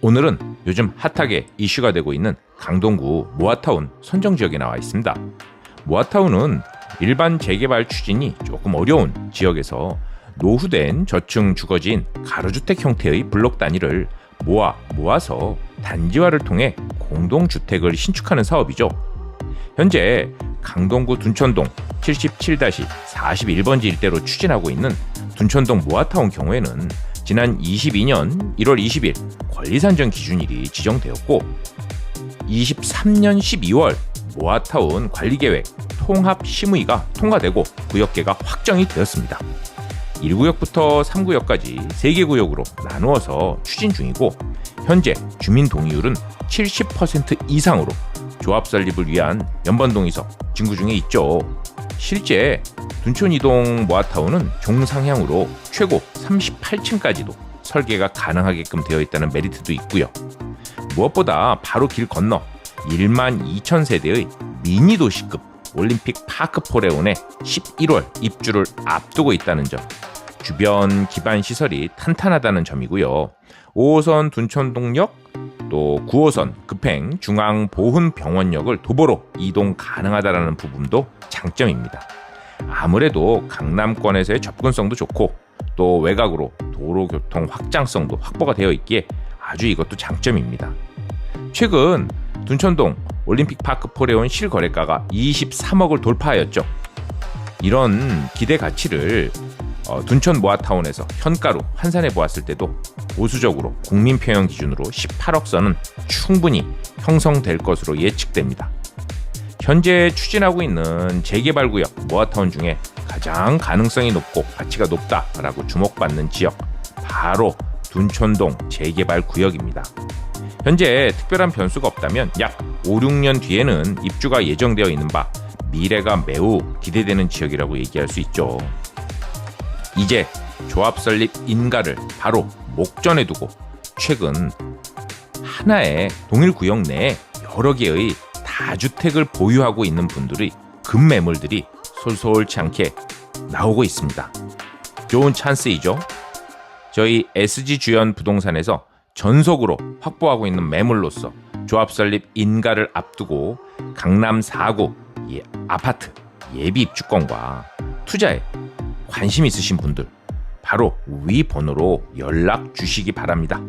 오늘은 요즘 핫하게 이슈가 되고 있는 강동구 모아타운 선정 지역에 나와 있습니다. 모아타운은 일반 재개발 추진이 조금 어려운 지역에서 노후된 저층 주거지인 가로주택 형태의 블록 단위를 모아 모아서 단지화를 통해 공동주택을 신축하는 사업이죠. 현재 강동구 둔천동 77-41번지 일대로 추진하고 있는 둔천동 모아타운 경우에는 지난 22년 1월 20일 권리산정 기준일이 지정되었고 23년 12월 모아타운 관리계획 통합 심의가 통과되고 구역계가 확정이 되었습니다. 1구역부터 3구역까지 3개 구역으로 나누어서 추진 중이고 현재 주민 동의율은 70% 이상으로 조합 설립을 위한 연번동의서 진구 중에 있죠. 실제 둔촌 이동 모아타운은 종상향으로 최고 38층까지도 설계가 가능하게끔 되어 있다는 메리트도 있고요. 무엇보다 바로 길 건너 1만 2천 세대의 미니 도시급 올림픽 파크 포레온의 11월 입주를 앞두고 있다는 점, 주변 기반 시설이 탄탄하다는 점이고요. 5호선 둔천동역 또 9호선 급행 중앙 보훈 병원역을 도보로 이동 가능하다라는 부분도 장점입니다. 아무래도 강남권에서의 접근성도 좋고 또 외곽으로 도로 교통 확장성도 확보가 되어 있기에 아주 이것도 장점입니다. 최근 둔천동 올림픽 파크 포레온 실거래가가 23억을 돌파하였죠. 이런 기대 가치를 어, 둔천 모아타운에서 현가로 환산해 보았을 때도 보수적으로 국민 표현 기준으로 18억 선은 충분히 형성될 것으로 예측됩니다. 현재 추진하고 있는 재개발 구역 모아타운 중에 가장 가능성이 높고 가치가 높다라고 주목받는 지역 바로 둔촌동 재개발 구역입니다. 현재 특별한 변수가 없다면 약 5, 6년 뒤에는 입주가 예정되어 있는 바 미래가 매우 기대되는 지역이라고 얘기할 수 있죠. 이제 조합 설립 인가를 바로 목전에 두고 최근 하나의 동일 구역 내에 여러 개의 다주택을 보유하고 있는 분들의 급매물들이 솔솔치 않게 나오고 있습니다. 좋은 찬스이죠. 저희 SG 주연 부동산에서 전속으로 확보하고 있는 매물로서 조합 설립 인가를 앞두고 강남 4구 이 아파트 예비 입주권과 투자에 관심 있으신 분들 바로 위 번호로 연락 주시기 바랍니다.